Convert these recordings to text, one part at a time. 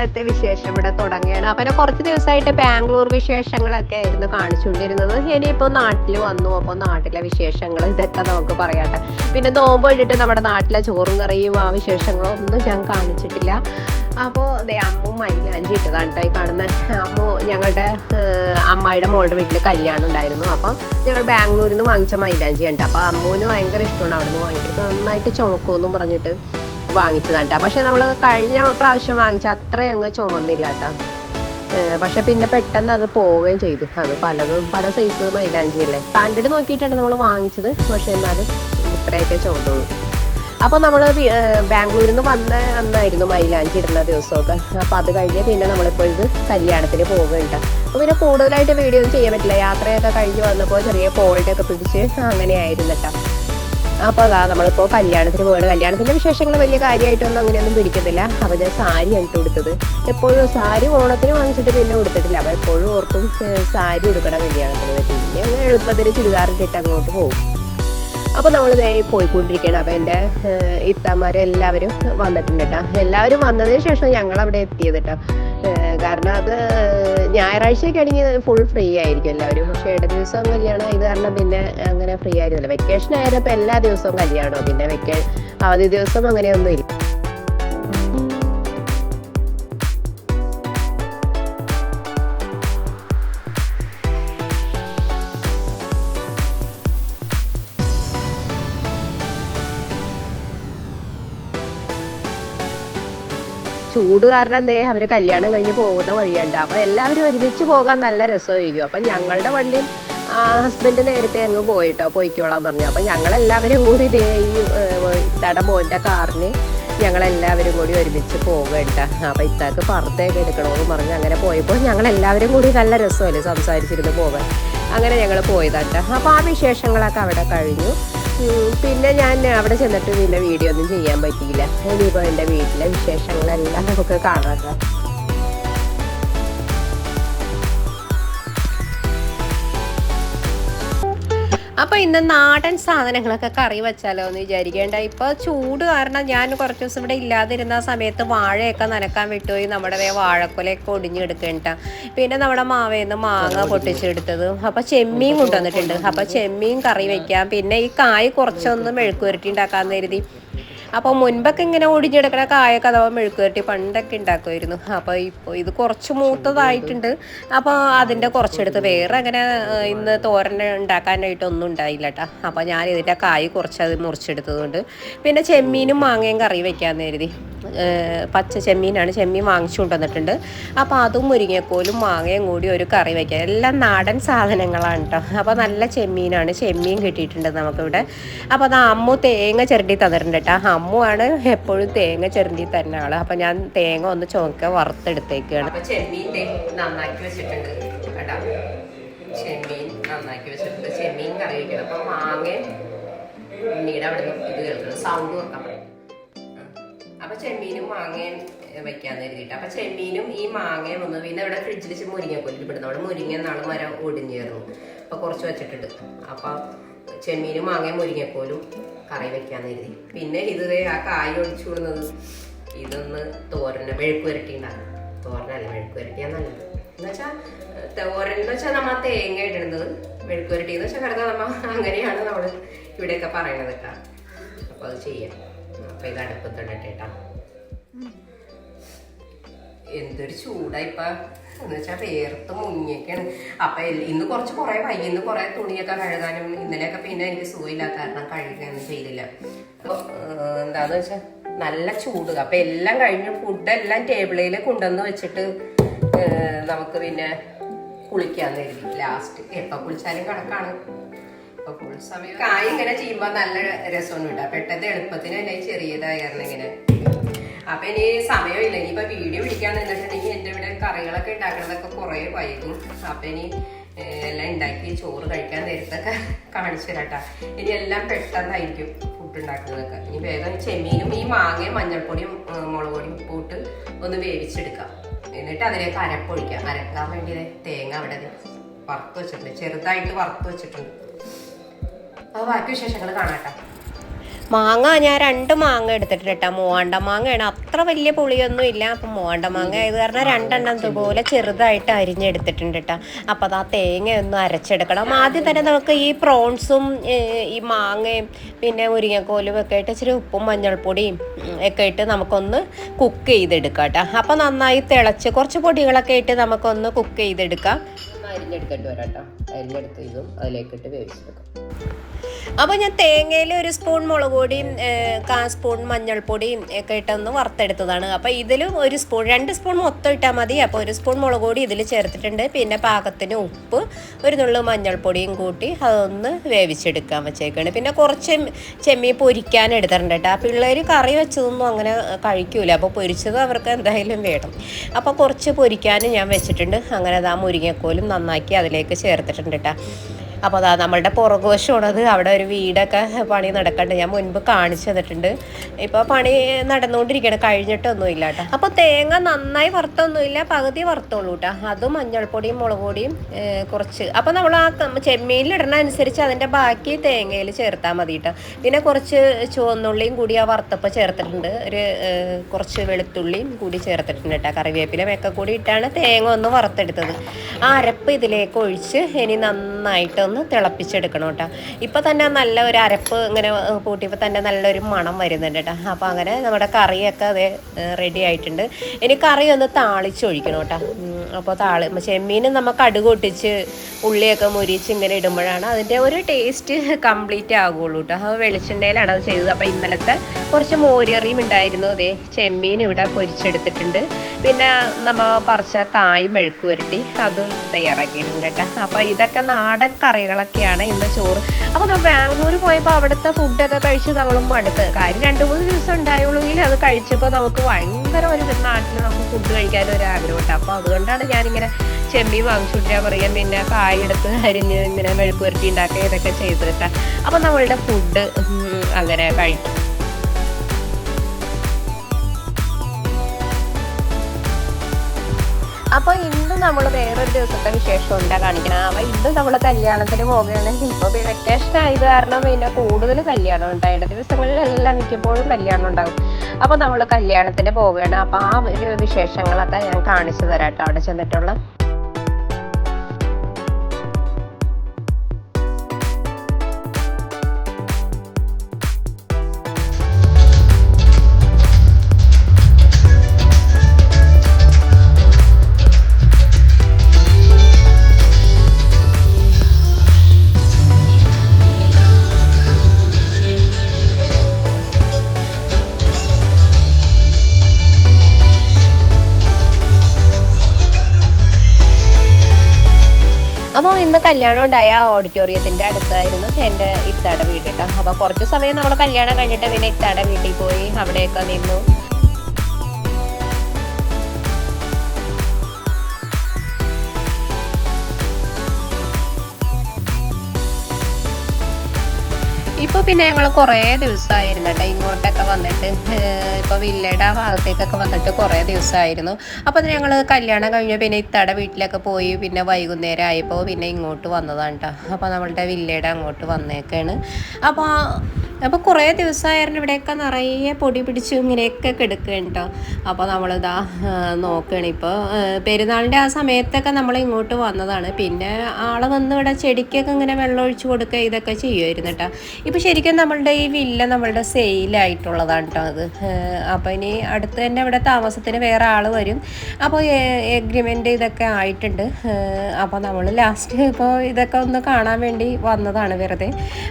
എന്റെ ഇന്നത്തെ വിശേഷം ഇവിടെ തുടങ്ങുകയാണ്. അപ്പം കുറച്ച് ദിവസമായിട്ട് ബാംഗ്ലൂർ വിശേഷങ്ങളൊക്കെ ആയിരുന്നു കാണിച്ചുകൊണ്ടിരുന്നത്. ഇനിയിപ്പോൾ നാട്ടിൽ വന്നു. അപ്പോൾ നാട്ടിലെ വിശേഷങ്ങൾ ഇതൊക്കെ നമുക്ക് പറയാട്ടെ പിന്നെ നോമ്പ് കഴിഞ്ഞിട്ട് നമ്മുടെ നാട്ടിലെ ചോറും കറിയും ആ വിശേഷങ്ങളും ഒന്നും ഞാൻ കാണിച്ചിട്ടില്ല. അപ്പോൾ ദേ അമ്മു മൈലാഞ്ചി ഇട്ടതാണ് ഈ കാണുന്ന. അമ്മു ഞങ്ങളുടെ അമ്മായിയുടെ മോളുടെ വീട്ടിൽ കല്യാണം ഉണ്ടായിരുന്നു. അപ്പം ഞങ്ങൾ ബാംഗ്ലൂരിൽ നിന്ന് വാങ്ങിച്ച മൈലാഞ്ചി ഉണ്ട് അപ്പോൾ അമ്മുവിന് ഭയങ്കര ഇഷ്ടമാണ് അവിടെ നിന്ന് വാങ്ങിയിട്ട് നന്നായിട്ട് ചുമക്കുമെന്നും പറഞ്ഞിട്ട്. വാങ്ങിച്ചതാണ് പക്ഷെ നമ്മൾ കഴിഞ്ഞ പ്രാവശ്യം വാങ്ങിച്ച അത്ര അങ്ങ് ചുമന്നില്ല കേട്ടോ പക്ഷെ പിന്നെ പെട്ടെന്ന് അത് പോവുകയും ചെയ്തു. അത് പലതും പല സൈസ് മൈലാഞ്ചി അല്ലേ? സ്റ്റാൻഡേർഡ് നോക്കിയിട്ടാണ് നമ്മൾ വാങ്ങിച്ചത്. പക്ഷെ എന്നാലും ഇത്രയൊക്കെ ചുമന്നുള്ളൂ. അപ്പൊ നമ്മൾ ബാംഗ്ലൂരിൽ നിന്ന് വന്ന അന്നായിരുന്നു മൈലാഞ്ചി ഇടുന്ന ദിവസമൊക്കെ. അപ്പൊ അത് കഴിഞ്ഞ് പിന്നെ നമ്മളിപ്പോൾ ഇത് കല്യാണത്തിന് പോവുകയുണ്ട് അപ്പൊ പിന്നെ കൂടുതലായിട്ട് വീഡിയോ ഒന്നും ചെയ്യാൻ പറ്റില്ല. യാത്രയൊക്കെ കഴിഞ്ഞ് വന്നപ്പോൾ ചെറിയ കോൾഡൊക്കെ പിടിച്ച് അങ്ങനെ ആയിരുന്നു കേട്ടോ അപ്പോൾ അതാ നമ്മളിപ്പോൾ കല്യാണത്തിന് പോകണം കല്യാണത്തിന്റെ വിശേഷങ്ങൾ വലിയ കാര്യമായിട്ടൊന്നും അങ്ങനെയൊന്നും പിടിക്കുന്നില്ല അപ്പോൾ ഞാൻ സാരി ആയിട്ട് കൊടുത്തത്. എപ്പോഴും സാരി ഓണത്തിന് വാങ്ങിച്ചിട്ട് പിന്നെ കൊടുത്തിട്ടില്ല. അപ്പോൾ എപ്പോഴും ഓർക്കും സാരി എടുക്കണം കല്യാണത്തിന്. പിന്നെ എളുപ്പത്തിൽ ചുരിദാറിട്ടിട്ട് അങ്ങോട്ട് പോകും. അപ്പോൾ നമ്മൾ ദേ പോയിക്കൊണ്ടിരിക്കുകയാണ്. അപ്പോൾ എന്റെ ഇത്തമാരെല്ലാവരും വന്നിട്ടുണ്ട് കേട്ടോ. എല്ലാവരും വന്നതിന് ശേഷം ഞങ്ങൾ അവിടെ എത്തിയത് കേട്ടോ. കാരണം അത് ഞായറാഴ്ചയൊക്കെ ആണെങ്കിൽ ഫുൾ ഫ്രീ ആയിരിക്കും എല്ലാവരും. പക്ഷേ ഇട ദിവസം കല്യാണം ഇത് കാരണം പിന്നെ അങ്ങനെ ഫ്രീ ആയിരുന്നില്ല. വെക്കേഷൻ ആയാലും എല്ലാ ദിവസവും കല്യാണോ? പിന്നെ വെക്കേ അവധി ദിവസം അങ്ങനെയൊന്നും ഇല്ല. ചൂട് കാരണം ദേ അവർ കല്യാണം കഴിഞ്ഞ് പോകുന്ന വഴിയുണ്ട്. അപ്പൊ എല്ലാവരും ഒരുമിച്ച് പോകാൻ നല്ല രസമായിരിക്കും. അപ്പൊ ഞങ്ങളുടെ വണ്ടിയും ഹസ്ബൻഡ് നേരത്തെ അങ്ങ് പോയിട്ടോ പോയിക്കോളാൻ പറഞ്ഞു. അപ്പൊ ഞങ്ങളെല്ലാവരും കൂടി ദേ ഈ ഇത്തട മോന്റെ കാറിന് ഞങ്ങളെല്ലാവരും കൂടി ഒരുമിച്ച് പോകണ്ട അപ്പൊ ഇത്താക്ക് പുറത്തേക്ക് എടുക്കണമെന്ന് പറഞ്ഞു അങ്ങനെ പോയപ്പോൾ ഞങ്ങളെല്ലാവരും കൂടി നല്ല രസമല്ലേ സംസാരിച്ചിരുന്ന് പോകാൻ. അങ്ങനെ ഞങ്ങൾ പോയതാട്ട അപ്പൊ ആ വിശേഷങ്ങളൊക്കെ അവിടെ കഴിഞ്ഞു. പിന്നെ ഞാൻ അവിടെ ചെന്നിട്ട് പിന്നെ വീഡിയോ ഒന്നും ചെയ്യാൻ പറ്റിയില്ല. ഇനിയിപ്പോൾ എന്റെ വീട്ടിലെ വിശേഷങ്ങളെല്ലാം നമുക്ക് കാണാം. ട്ടോ. അപ്പൊ ഇന്ന് നാടൻ സാധനങ്ങളൊക്കെ കറി വെച്ചാലോ എന്ന് വിചാരിക്കേണ്ട. ഇപ്പൊ ചൂട് കാരണം ഞാൻ കുറച്ച് ദിവസം ഇവിടെ ഇല്ലാതിരുന്ന സമയത്ത് വാഴയൊക്കെ നനക്കാൻ വിട്ടുപോയി നമ്മുടെ വാഴക്കൊലയൊക്കെ ഒടിഞ്ഞെടുക്കണ്ട. പിന്നെ നമ്മുടെ മാവേന്ന് മാങ്ങ പൊട്ടിച്ചെടുത്തത്. അപ്പൊ ചെമ്മീൻ കൊണ്ടുവന്നിട്ടുണ്ട്. അപ്പൊ ചെമ്മീൻ കറി വെക്കാം. പിന്നെ ഈ കായ് കുറച്ചൊന്ന് മെഴുക്കുപുരട്ടി ഉണ്ടാക്കാന്ന് കരുതി. അപ്പോൾ മുൻപൊക്കെ ഇങ്ങനെ ഒടിഞ്ഞെടുക്കണ കായൊക്കെ അഥവാ മെഴുക്കുവരട്ടി പണ്ടൊക്കെ ഉണ്ടാക്കുമായിരുന്നു. അപ്പോൾ ഇപ്പോൾ ഇത് കുറച്ച് മൂത്തതായിട്ടുണ്ട്. അപ്പോൾ അതിന്റെ കുറച്ചെടുത്ത് വേറെ അങ്ങനെ ഇന്ന് തോരൻ ഉണ്ടാക്കാനായിട്ടൊന്നും ഉണ്ടായില്ല കേട്ടോ അപ്പോൾ ഞാൻ ഇതിന്റെ കായ് കുറച്ച് അത് മുറിച്ചെടുത്തതുകൊണ്ട്. പിന്നെ ചെമ്മീനും മാങ്ങയും കറി വെക്കാമെന്ന് കരുതി. പച്ച ചെമ്മീനാണ്. ചെമ്മീൻ വാങ്ങിച്ചു കൊണ്ടുവന്നിട്ടുണ്ട്. അപ്പോൾ അതും മുരിങ്ങക്കോലും മാങ്ങയും കൂടി ഒരു കറി വയ്ക്കാം എല്ലാം നാടൻ സാധനങ്ങളാണ് കേട്ടോ അപ്പോൾ നല്ല ചെമ്മീനാണ്. ചെമ്മീൻ കിട്ടിയിട്ടുണ്ട് നമുക്കിവിടെ. അപ്പോൾ അത് അമ്മു തേങ്ങ ചിരണ്ടി തന്നിട്ടുണ്ട് കേട്ടോ അമ്മു ആണ് എപ്പോഴും തേങ്ങ ചെറുതി തന്നെ ആൾ. അപ്പൊ ഞാൻ തേങ്ങ ഒന്ന് ചോക്ക വറുത്തെടുത്തേക്കാണ്. നന്നാക്കി വെച്ചിട്ടുണ്ട്. കേട്ടോ ചെമ്മീൻ നന്നാക്കി വെച്ചിട്ടുണ്ട്. ചെമ്മീൻ കറി വയ്ക്കണം അപ്പോൾ മാങ്ങ പിന്നീട് അവിടെ ഇത് കേൾക്കണം സൗണ്ട് പറ്റും. അപ്പൊ ചെമ്മീനും മാങ്ങയും വെക്കാന്ന് കരുതിയിട്ട്. അപ്പൊ ചെമ്മീനും ഈ മാങ്ങയും ഒന്ന് പിന്നെ ഇവിടെ ഫ്രിഡ്ജിൽ വെച്ച് മുരിങ്ങക്കൊല്ലി ഇടുന്നു അവിടെ മുരിങ്ങ നാളെ മരം ഒടിഞ്ഞായിരുന്നു അപ്പൊ കുറച്ച് വെച്ചിട്ടുണ്ട്. അപ്പൊ ചെമ്മീനും മാങ്ങയും മുരിങ്ങപ്പോലും കറി വെക്കാന്ന് കരുതി. പിന്നെ ഇത് ആ കായ് ഒഴിച്ചു വിടുന്നത് ഇതൊന്ന് തോരനെ മെഴുക്ക് പുരട്ടി ഉണ്ടാകും തോരനല്ല മെഴുക്ക് പുരട്ടിയാ നല്ലത് എന്നുവെച്ചാൽ തോരൻ എന്ന് വെച്ചാൽ നമ്മ തേങ്ങ ഇടുന്നത് മെഴുക്ക് പുരട്ടി എന്ന് വെച്ചാൽ കരുതാ നമ്മ അങ്ങനെയാണ് നമ്മൾ ഇവിടെയൊക്കെ പറയണത് കേട്ടോ. അപ്പൊ അത് ചെയ്യാം. അപ്പൊ ഇത് അടുപ്പത്തിടട്ടേട്ടാ എന്തൊരു ചൂടായിപ്പ എന്ന് വെച്ചാൽ വേർത്ത് മുങ്ങിയൊക്കെയാണ് അപ്പൊ ഇന്ന് കുറച്ച് കുറെ വൈകി ഇന്ന് കുറെ തുണിയൊക്കെ കഴുകാനും ഇന്നലെയൊക്കെ പിന്നെ എനിക്ക് സുഖമില്ലാത്ത കാരണം കഴുകുകയൊന്നും ചെയ്തില്ല. അപ്പൊ ഏഹ്, എന്താന്ന് വെച്ചാൽ നല്ല ചൂട്. അപ്പൊ എല്ലാം കഴിഞ്ഞ് ഫുഡെല്ലാം ടേബിളിൽ കൊണ്ടുവന്ന് വെച്ചിട്ട് നമുക്ക് പിന്നെ കുളിക്കാന്ന് കരുതി. ലാസ്റ്റ് എപ്പൊ കുളിച്ചാലും കണക്കാണ്. ഫുൾ സമയം ഇങ്ങനെ ചെയ്യുമ്പോ നല്ല രസമൊന്നും ഇട്ടാ പെട്ടെന്ന് എളുപ്പത്തിന് തന്നെ ചെറിയതായിരുന്നു ഇങ്ങനെ അപ്പൊ ഇനി സമയമില്ല. ഇനിയിപ്പൊ വീഡിയോ പിടിക്കാൻ നിന്നിട്ടുണ്ടെങ്കിൽ എന്റെ ഇവിടെ കറികളൊക്കെ ഉണ്ടാക്കണതൊക്കെ കുറെ വൈകും. അപ്പൊ ഇനി എല്ലാം ഉണ്ടാക്കി ചോറ് കഴിക്കാൻ നേരത്തൊക്കെ കാണിച്ചു തരാട്ടാ. ഇനി എല്ലാം പെട്ടെന്നായിരിക്കും ഫുഡ് ഉണ്ടാക്കുന്നതൊക്കെ. ഇനി വേഗം ചെമ്മീനും ഈ മാങ്ങയും മഞ്ഞൾപ്പൊടിയും മുളക് പൊടിയും ഉപ്പിട്ട് ഒന്ന് വേവിച്ചെടുക്കാം. എന്നിട്ട് അതിലേക്ക് അരപ്പൊഴിക്കാം അരക്കാൻ വേണ്ടി തേങ്ങ അവിടെ വറുത്ത് വെച്ചിട്ടുണ്ട്. ചെറുതായിട്ട് വറുത്ത് വെച്ചിട്ടുണ്ട്. അത് ബാക്കി വിശേഷങ്ങൾ കാണാട്ടോ മാങ്ങ ഞാൻ രണ്ട് മാങ്ങ എടുത്തിട്ടുണ്ട് കേട്ടോ മൂവാണ്ട മാങ്ങയാണ് അത്ര വലിയ പുളിയൊന്നും ഇല്ല. അപ്പം മൂവാണ്ട മാങ്ങ ആയത് കാരണം രണ്ടെണ്ണം ഇതുപോലെ ചെറുതായിട്ട് അരിഞ്ഞെടുത്തിട്ടുണ്ട് കേട്ടോ അപ്പം അത് ആ തേങ്ങയൊന്നും അരച്ചെടുക്കണം. ആദ്യം തന്നെ നമുക്ക് ഈ പ്രോൺസും ഈ മാങ്ങയും പിന്നെ മുരിങ്ങക്കോലും ഒക്കെ ഇട്ട് ഇച്ചിരി ഉപ്പും മഞ്ഞൾപ്പൊടിയും ഒക്കെ ഇട്ട് നമുക്കൊന്ന് കുക്ക് ചെയ്തെടുക്കാം കേട്ടോ. അപ്പം നന്നായി തിളച്ച് കുറച്ച് പൊടികളൊക്കെ ഇട്ട് നമുക്കൊന്ന് കുക്ക് ചെയ്തെടുക്കാം. അരിഞ്ഞെടുക്കേണ്ടി വരാം കേട്ടോ. അരിഞ്ഞെടുത്ത് ഇതും അതിലേക്കിട്ട് വേവിച്ചെടുക്കാം. അപ്പോൾ ഞാൻ തേങ്ങയിൽ ഒരു സ്പൂൺ മുളക് പൊടിയും കാ സ്പൂൺ മഞ്ഞൾപ്പൊടിയും ഒക്കെ ഇട്ടൊന്ന് വറുത്തെടുത്തതാണ്. അപ്പോൾ ഇതിലും ഒരു സ്പൂൺ രണ്ട് സ്പൂൺ മൊത്തം ഇട്ടാൽ മതി. അപ്പോൾ ഒരു സ്പൂൺ മുളക് പൊടി ഇതിൽ ചേർത്തിട്ടുണ്ട്. പിന്നെ പാകത്തിന് ഉപ്പ് ഒരു നുള്ളു മഞ്ഞൾപ്പൊടിയും കൂട്ടി അതൊന്ന് വേവിച്ചെടുക്കാൻ വെച്ചേക്കാണ്. പിന്നെ കുറച്ച് ചെമ്മീൻ പൊരിക്കാൻ എടുത്തിട്ടുണ്ട് കേട്ടോ. പിള്ളേർ കറി വെച്ചതൊന്നും അങ്ങനെ കഴിക്കൂല. അപ്പോൾ പൊരിച്ചത് അവർക്ക് എന്തായാലും വേണം. അപ്പോൾ കുറച്ച് പൊരിക്കാനും ഞാൻ വെച്ചിട്ടുണ്ട്. അങ്ങനെ അതാ മുരിങ്ങക്കോലും നന്നാക്കി അതിലേക്ക് ചേർത്തിട്ടുണ്ട് കേട്ടോ. അപ്പോൾ അതാ നമ്മളുടെ പുറകുവശമാണത്. അവിടെ ഒരു വീടൊക്കെ പണി നടക്കണ്ട്. ഞാൻ മുൻപ് കാണിച്ചു തന്നിട്ടുണ്ട്. ഇപ്പോൾ പണി നടന്നുകൊണ്ടിരിക്കുകയാണ് കഴിഞ്ഞിട്ടൊന്നും ഇല്ല കേട്ടോ. അപ്പോൾ തേങ്ങ നന്നായി വറുത്തൊന്നുമില്ല. പകുതി വറുത്തോളൂ കേട്ടോ. അതും മഞ്ഞൾപ്പൊടിയും മുളക് പൊടിയും കുറച്ച്. അപ്പോൾ നമ്മൾ ആ ചെമ്മീനിലിടണ അനുസരിച്ച് അതിന്റെ ബാക്കി തേങ്ങയിൽ ചേർത്താൽ മതി കേട്ടോ. പിന്നെ കുറച്ച് ചുവന്നുള്ളിയും കൂടി ആ വറുത്തപ്പോൾ ചേർത്തിട്ടുണ്ട്. ഒരു കുറച്ച് വെളുത്തുള്ളിയും കൂടി ചേർത്തിട്ടുണ്ട് കേട്ടോ. കറിവേപ്പിലും ഒക്കെ കൂടി ഇട്ടാണ് തേങ്ങ ഒന്ന് വറുത്തെടുത്തത്. ആ അരപ്പ് ഇതിലേക്ക് ഒഴിച്ച് ഇനി നന്നായിട്ടൊന്ന് തിളപ്പിച്ചെടുക്കണം കേട്ടോ. ഇപ്പോൾ തന്നെ നല്ല ഒരു അരപ്പ് ഇങ്ങനെ കൂട്ടിയപ്പോൾ തന്നെ നല്ലൊരു മണം വരുന്നുണ്ട് കേട്ടോ. അപ്പോൾ അങ്ങനെ നമ്മുടെ കറിയൊക്കെ അത് റെഡി ആയിട്ടുണ്ട്. ഇനി കറി ഒന്ന് താളിച്ചൊഴിക്കണം കേട്ടോ. അപ്പോൾ താളി ചെമ്മീൻ നമുക്ക് കടുക് ഒട്ടിച്ച് ഉള്ളിയൊക്കെ മുരിച്ച് ഇങ്ങനെ ഇടുമ്പോഴാണ് അതിന്റെ ഒരു ടേസ്റ്റ് കംപ്ലീറ്റ് ആകുള്ളൂ കേട്ടോ. അത് വെളിച്ചെണ്ണയിലാണ് അത് ചെയ്തത്. അപ്പോൾ ഇന്നലത്തെ കുറച്ച് മോരിയറിയും ഉണ്ടായിരുന്നു അതേ ചെമ്മീൻ ഇവിടെ പൊരിച്ചെടുത്തിട്ടുണ്ട്. പിന്നെ നമ്മൾ പറിച്ച കായ് മെഴുക്ക് വരട്ടി അതും തയ്യാറാക്കിയിട്ടുണ്ട് കേട്ടോ. അപ്പോൾ ഇതൊക്കെ നാടൻ കറികളൊക്കെയാണ് ഇന്ന് ചോറ്. അപ്പോൾ നമ്മൾ ബാംഗ്ലൂർ പോയപ്പോൾ അവിടുത്തെ ഫുഡൊക്കെ കഴിച്ച് നമ്മളും മടുത്ത്. കാര്യം രണ്ട് മൂന്ന് ദിവസം ഉണ്ടായുള്ളൂ അത് കഴിച്ചപ്പോൾ നമുക്ക് ഭയങ്കര ഒരു നാട്ടിൽ നമുക്ക് ഫുഡ് കഴിക്കാൻ ഒരു ആഗ്രഹമുണ്ട്. അപ്പോൾ അതുകൊണ്ടാണ് ഞാനിങ്ങനെ ചെമ്മീൻ വാങ്ങിച്ചുകൊണ്ടിരാൻ പറയാം. പിന്നെ കായെടുത്ത് അരിഞ്ഞ് ഇങ്ങനെ മെഴുക്ക് വരട്ടി ഉണ്ടാക്കുക ഇതൊക്കെ ചെയ്തിട്ട്. അപ്പോൾ നമ്മളുടെ ഫുഡ് അങ്ങനെ കഴിക്കും അപ്പോൾ ഇന്ന് നമ്മൾ വേറൊരു ദിവസത്തെ വിശേഷം ഉണ്ടാ കാണിക്കണം. അപ്പൊ ഇന്ന് നമ്മൾ കല്യാണത്തിന് പോകുകയാണെങ്കിൽ ഇപ്പൊ വെക്കേഷൻ ആയത് കാരണം പിന്നെ കൂടുതൽ കല്യാണം ഉണ്ടായിട്ട് ദിവസങ്ങളിലെല്ലാം മിക്കപ്പോഴും കല്യാണം ഉണ്ടാകും അപ്പൊ നമ്മൾ കല്യാണത്തിന് പോവുകയാണ്. അപ്പൊ ആ ഒരു വിശേഷങ്ങളൊക്കെ ഞാൻ കാണിച്ചു തരാം കേട്ടോ അവിടെ ചെന്നിട്ടുള്ള അപ്പോൾ ഇന്ന് കല്യാണം ഉണ്ടായ ഓഡിറ്റോറിയത്തിന്റെ അടുത്തായിരുന്നു എന്റെ ഇത്താടെ വീട് കേട്ടോ. അപ്പോൾ കുറച്ച് സമയം നമ്മൾ കല്യാണം കഴിഞ്ഞിട്ട് പിന്നെ ഇത്താടെ വീട്ടിൽ പോയി അവിടെയൊക്കെ നിന്നു. ഇപ്പോൾ പിന്നെ ഞങ്ങൾ കുറേ ദിവസമായിരുന്നു കേട്ടോ ഇങ്ങോട്ടൊക്കെ വന്നിട്ട് ഇപ്പൊ വില്ലയുടെ ആ ഭാഗത്തേക്കൊക്കെ വന്നിട്ട് കുറേ ദിവസമായിരുന്നു അപ്പോൾ ഞങ്ങൾ കല്യാണം കഴിഞ്ഞ് പിന്നെ ഇത്തടെ വീട്ടിലൊക്കെ പോയി പിന്നെ വൈകുന്നേരം ആയപ്പോൾ പിന്നെ ഇങ്ങോട്ട് വന്നതാണ് കേട്ടോ അപ്പോൾ നമ്മളുടെ വില്ലയുടെ അങ്ങോട്ട് വന്നേക്കാണ്. അപ്പോൾ അപ്പോൾ കുറേ ദിവസമായിരുന്നു ഇവിടെയൊക്കെ നിറയെ പൊടി പിടിച്ച് ഇങ്ങനെയൊക്കെ കിടക്കുകയാണ് കേട്ടോ. അപ്പോൾ നമ്മളിതാ നോക്കുകയാണ്. ഇപ്പോൾ പെരുന്നാളിന്റെ ആ സമയത്തൊക്കെ നമ്മൾ ഇങ്ങോട്ട് വന്നതാണ്. പിന്നെ ആൾ വന്ന് ഇവിടെ ചെടിക്കൊക്കെ ഇങ്ങനെ വെള്ളം ഒഴിച്ച് കൊടുക്കുക ഇതൊക്കെ ചെയ്യുമായിരുന്നു കേട്ടോ. ഇപ്പോൾ ശരിക്കും നമ്മളുടെ ഈ വില്ല നമ്മളുടെ സെയിലായിട്ടുള്ളതാണ് കേട്ടോ അത്. അപ്പോൾ ഇനി അടുത്ത് തന്നെ ഇവിടെ താമസത്തിന് വേറെ ആൾ വരും. അപ്പോൾ എഗ്രിമെന്റ് ഇതൊക്കെ ആയിട്ടുണ്ട്. അപ്പോൾ നമ്മൾ ലാസ്റ്റ് ഇപ്പോൾ ഇതൊക്കെ ഒന്ന് കാണാൻ വേണ്ടി വന്നതാണ് വെറുതെ.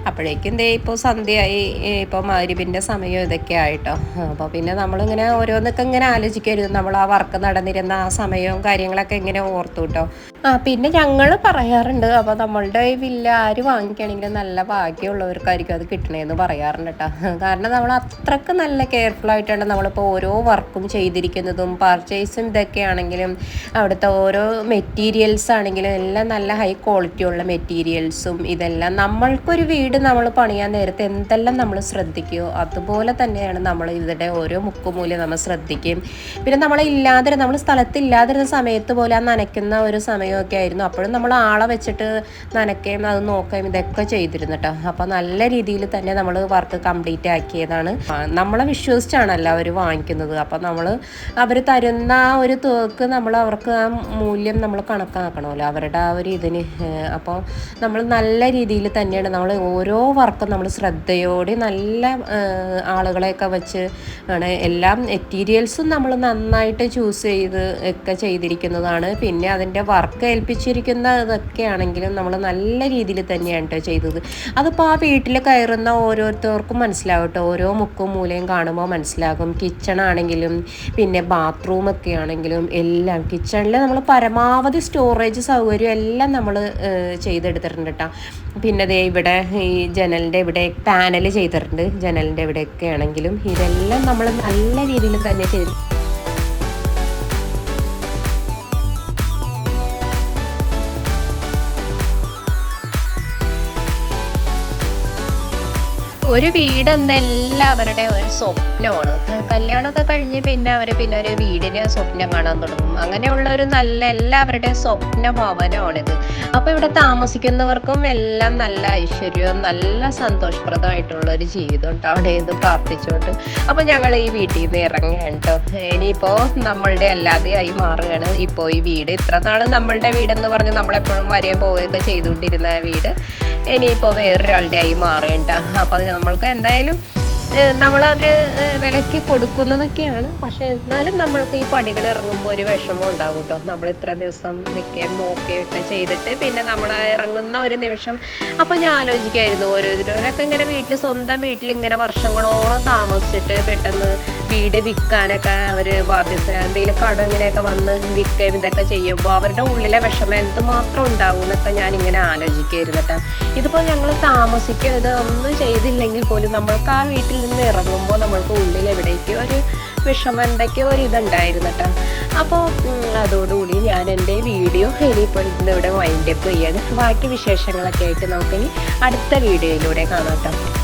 അപ്പോഴേക്കും ദേ ഇപ്പോൾ സന്ധ്യയായി. ഇപ്പോൾ മാരിബിന്റെ സമയം ഇതൊക്കെ ആയിട്ടോ. അപ്പോൾ പിന്നെ നമ്മളിങ്ങനെ ഓരോന്നൊക്കെ ഇങ്ങനെ ആലോചിക്കരുത്. നമ്മൾ ആ വർക്ക് നടന്നിരുന്ന ആ സമയവും കാര്യങ്ങളൊക്കെ ഇങ്ങനെ ഓർത്തു കേട്ടോ ആ പിന്നെ ഞങ്ങൾ പറയാറുണ്ട് അപ്പോൾ നമ്മളുടെ ഈ വില്ല ആര് വാങ്ങിക്കുകയാണെങ്കിലും നല്ല ഭാഗ്യമുള്ളവർക്കായിരിക്കും അത് കിട്ടണേന്ന് പറയാറുണ്ട് കേട്ടോ കാരണം നമ്മൾ അത്രയ്ക്ക് നല്ല കെയർഫുൾ ആയിട്ടാണ് നമ്മളിപ്പോൾ ഓരോ വർക്കും ചെയ്തിരിക്കുന്നതും പർച്ചേസും ഇതൊക്കെ ആണെങ്കിലും അവിടുത്തെ ഓരോ മെറ്റീരിയൽസ് ആണെങ്കിലും എല്ലാം നല്ല ഹൈ ക്വാളിറ്റി ഉള്ള മെറ്റീരിയൽസും ഇതെല്ലാം നമ്മൾക്കൊരു വീട് നമ്മൾ പണിയാൻ നേരത്തെ എന്തെല്ലാം നമ്മൾ ശ്രദ്ധിക്കുമോ അതുപോലെ തന്നെയാണ് നമ്മൾ ഇതിന്റെ ഓരോ മുക്കുമൂല്യം നമ്മൾ ശ്രദ്ധിക്കും. പിന്നെ നമ്മളില്ലാതിരുന്ന നമ്മൾ സ്ഥലത്തില്ലാതിരുന്ന സമയത്ത് പോലെ ആ നനയ്ക്കുന്ന ഒരു സമയത്ത് നനയുകയും ഒക്കെ ആയിരുന്നു. അപ്പോഴും നമ്മൾ ആളെ വെച്ചിട്ട് നനയ്ക്കുകയും അത് നോക്കുകയും ഇതൊക്കെ ചെയ്തിരുന്നു കേട്ടോ. അപ്പോൾ നല്ല രീതിയിൽ തന്നെ നമ്മൾ വർക്ക് കംപ്ലീറ്റ് ആക്കിയതാണ്. നമ്മളെ വിശ്വസിച്ചാണല്ല അവർ വാങ്ങിക്കുന്നത്. അപ്പോൾ നമ്മൾ അവർ തരുന്ന ആ ഒരു തുകക്ക് നമ്മൾ അവർക്ക് ആ മൂല്യം നമ്മൾ കണക്കാക്കണമല്ലോ അവരുടെ ആ ഒരു ഇതിന്. അപ്പോൾ നമ്മൾ നല്ല രീതിയിൽ തന്നെയാണ് നമ്മൾ ഓരോ വർക്കും നമ്മൾ ശ്രദ്ധയോടെ നല്ല ആളുകളെയൊക്കെ വെച്ച് ആണ് എല്ലാം മെറ്റീരിയൽസും നമ്മൾ നന്നായിട്ട് ചൂസ് ചെയ്ത് ഒക്കെ ചെയ്തിരിക്കുന്നതാണ്. പിന്നെ അതിന്റെ വർക്ക് ഏൽപ്പിച്ചിരിക്കുന്ന ഇതൊക്കെ ആണെങ്കിലും നമ്മൾ നല്ല രീതിയിൽ തന്നെയാണ് കേട്ടോ ചെയ്തത്. അതിപ്പോൾ ആ വീട്ടിൽ കയറുന്ന ഓരോരുത്തർക്കും മനസ്സിലാവും കേട്ടോ ഓരോ മുക്കും മൂലയും കാണുമ്പോൾ മനസ്സിലാകും. കിച്ചൺ ആണെങ്കിലും പിന്നെ ബാത്റൂം ഒക്കെ ആണെങ്കിലും എല്ലാം. കിച്ചണിൽ നമ്മൾ പരമാവധി സ്റ്റോറേജ് സൗകര്യം എല്ലാം നമ്മൾ ചെയ്തെടുത്തിട്ടുണ്ട് കേട്ടോ പിന്നെ ദേ ഇവിടെ ഈ ജനലിന്റെ ഇവിടെ പാനൽ ചെയ്തിട്ടുണ്ട്. ജനലിന്റെ ഇവിടെയൊക്കെ ആണെങ്കിലും ഇതെല്ലാം നമ്മൾ നല്ല രീതിയിൽ തന്നെ ചെയ്തു ഒരു വീട് എന്ന എല്ലാവരുടെ ഒരു സ്വപ്നമാണ്. കല്യാണമൊക്കെ കഴിഞ്ഞ് പിന്നെ അവർ പിന്നെ ഒരു വീടിനെ സ്വപ്നം കാണാൻ തുടങ്ങും. അങ്ങനെയുള്ള ഒരു നല്ല എല്ലാവരുടെയും സ്വപ്ന ഭവനമാണിത് അപ്പോൾ ഇവിടെ താമസിക്കുന്നവർക്കും എല്ലാം നല്ല ഐശ്വര്യവും നല്ല സന്തോഷപ്രദമായിട്ടുള്ള ഒരു ജീവിതം അവിടെ ഇത് പ്രാർത്ഥിച്ചുകൊണ്ട് അപ്പോൾ ഞങ്ങൾ ഈ വീട്ടിൽ നിന്ന് ഇറങ്ങുകയാണ് കേട്ടോ ഇനിയിപ്പോൾ നമ്മളുടെ അല്ലാതെ ആയി മാറുകയാണ്. ഇപ്പോൾ ഈ വീട് ഇത്ര നാൾ നമ്മളുടെ വീടെന്ന് പറഞ്ഞ് നമ്മളെപ്പോഴും വരെയും പോവുകയൊക്കെ ചെയ്തുകൊണ്ടിരുന്ന വീട് ഇനിയിപ്പോൾ വേറൊരാളുടെ ആയി മാറേണ്ട അപ്പം അത് നമ്മൾക്ക് എന്തായാലും നമ്മളത് വിലക്ക് കൊടുക്കുന്നതൊക്കെയാണ്. പക്ഷെ എന്നാലും നമ്മൾക്ക് ഈ പണികൾ ഇറങ്ങുമ്പോൾ ഒരു വിഷമം ഉണ്ടാകും കേട്ടോ നമ്മൾ ഇത്ര ദിവസം നിൽക്കുകയും നോക്കിയൊക്കെ ചെയ്തിട്ട് പിന്നെ നമ്മൾ ഇറങ്ങുന്ന ഒരു നിമിഷം. അപ്പം ഞാൻ ആലോചിക്കായിരുന്നു ഓരോരുത്തരൊക്കെ ഇങ്ങനെ വീട്ടിൽ സ്വന്തം വീട്ടിൽ ഇങ്ങനെ വർഷങ്ങളോളം താമസിച്ചിട്ട് പെട്ടെന്ന് വീട് വിൽക്കാനൊക്കെ അവർ ബാധ്യസ്ഥ. എന്തെങ്കിലും കടം ഇങ്ങനെയൊക്കെ വന്ന് വിൽക്കുകയും ഇതൊക്കെ ചെയ്യുമ്പോൾ അവരുടെ ഉള്ളിലെ വിഷമം എന്തുമാത്രം ഉണ്ടാവും എന്നൊക്കെ ഞാൻ ഇങ്ങനെ ആലോചിക്കായിരുന്നു കേട്ടോ. ഇതിപ്പോൾ ഞങ്ങൾ താമസിക്കുക ഒന്നും ചെയ്തില്ലെങ്കിൽ പോലും നമ്മൾക്ക് ആ വീട്ടിൽ നിന്ന് ഇറങ്ങുമ്പോൾ നമ്മൾക്ക് ഉള്ളിൽ എവിടേക്ക് ഒരു വിഷമം ഒരു ഇതുണ്ടായിരുന്നു കേട്ടോ. അപ്പോൾ അതോടുകൂടി ഞാൻ എന്റെ വീഡിയോ ഇനിയിപ്പോൾ ഇന്നിവിടെ വൈൻഡപ്പ് ചെയ്യാണ്. ബാക്കി വിശേഷങ്ങളൊക്കെ ആയിട്ട് നമുക്കിനി അടുത്ത വീഡിയോയിലൂടെ കാണാം കേട്ടോ.